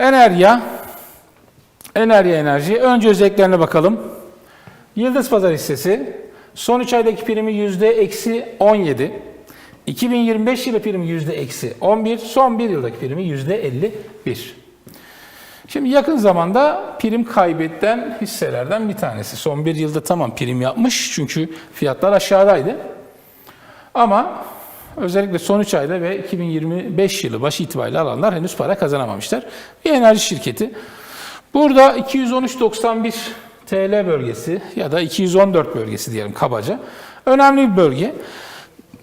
Enerya, Enerya Enerji. Önce özelliklerine bakalım. Yıldız Pazar hissesi son 3 aydaki primi yüzde eksi 17. 2025 yılı primi yüzde eksi 11. Son 1 yıldaki primi yüzde 51. Şimdi yakın zamanda prim kaybeden hisselerden bir tanesi. Son bir yılda tamam prim yapmış çünkü fiyatlar aşağıdaydı. Ama özellikle son 3 ayda ve 2025 yılı başı itibariyle alanlar henüz para kazanamamışlar. Bir enerji şirketi. Burada 213.91 TL bölgesi ya da 214 bölgesi diyelim kabaca. Önemli bir bölge.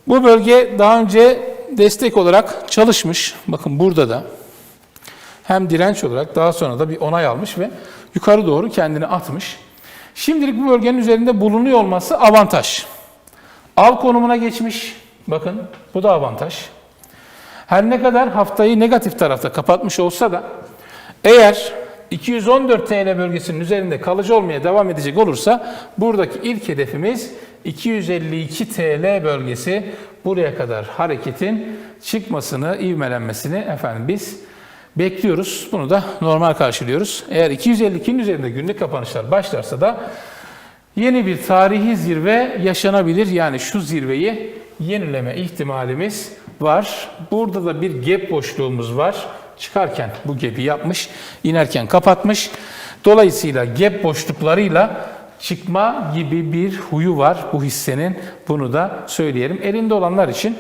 Bu bölge daha önce destek olarak çalışmış. Bakın burada da hem direnç olarak daha sonra da bir onay almış ve yukarı doğru kendini atmış. Şimdilik bu bölgenin üzerinde bulunuyor olması avantaj. Al konumuna geçmiş. Bakın bu da avantaj. Her ne kadar haftayı negatif tarafta kapatmış olsa da eğer 214 TL bölgesinin üzerinde kalıcı olmaya devam edecek olursa buradaki ilk hedefimiz 252 TL bölgesi. Buraya kadar hareketin çıkmasını, ivmelenmesini efendim biz bekliyoruz. Bunu da normal karşılıyoruz. Eğer 252'nin üzerinde günlük kapanışlar başlarsa da yeni bir tarihi zirve yaşanabilir. Yani şu zirveyi yenileme ihtimalimiz var. Burada da bir gap boşluğumuz var. Çıkarken bu gap'i yapmış, inerken kapatmış. Dolayısıyla gap boşluklarıyla çıkma gibi bir huyu var bu hissenin. Bunu da söyleyelim. Elinde olanlar için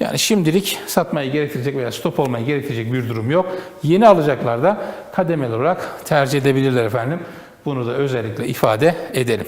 yani şimdilik satmayı gerektirecek veya stop olmayı gerektirecek bir durum yok. Yeni alacaklar da kademeli olarak tercih edebilirler efendim. Bunu da özellikle ifade edelim.